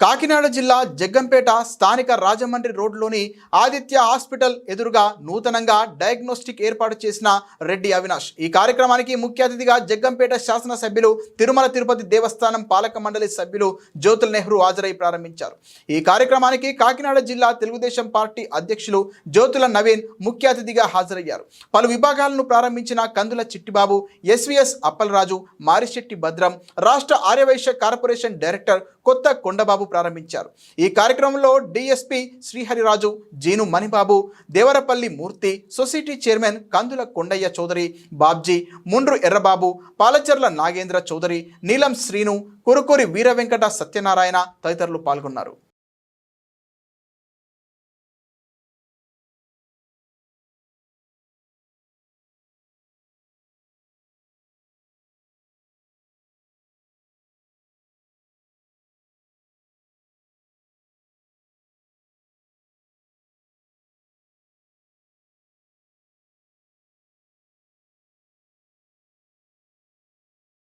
కాకినాడ జిల్లా జగ్గంపేట స్థానిక రాజమండ్రి రోడ్లోని ఆదిత్య హాస్పిటల్ ఎదురుగా నూతనంగా డయాగ్నోస్టిక్ ఏర్పాటు చేసిన రెడ్డి అవినాష్. ఈ కార్యక్రమానికి ముఖ్య అతిథిగా జగ్గంపేట శాసనసభ్యులు తిరుమల తిరుపతి దేవస్థానం పాలక మండలి సభ్యులు జ్యోతుల్ నెహ్రూ హాజరై ప్రారంభించారు. ఈ కార్యక్రమానికి కాకినాడ జిల్లా తెలుగుదేశం పార్టీ అధ్యక్షులు జ్యోతుల నవీన్ ముఖ్య అతిథిగా హాజరయ్యారు. పలు విభాగాలను ప్రారంభించిన కందుల చిట్టిబాబు ఎస్వీఎస్ అప్పలరాజు మారిశెట్టి భద్రం రాష్ట్ర ఆర్యవైశ్య కార్పొరేషన్ డైరెక్టర్ కొత్త కొండబాబు ప్రారంభించారు. ఈ కార్యక్రమంలో DSP Srihariraju Jeenu Manibabu Devarapalli Murthy society chairman Kandula Kondaiah Chowdary Babji Mundru Errababu Palacharla Nagendra Chowdary Neelam Srinu Kurukuri Veera Venkata Satyanarayana తదితరులు పాల్గొన్నారు.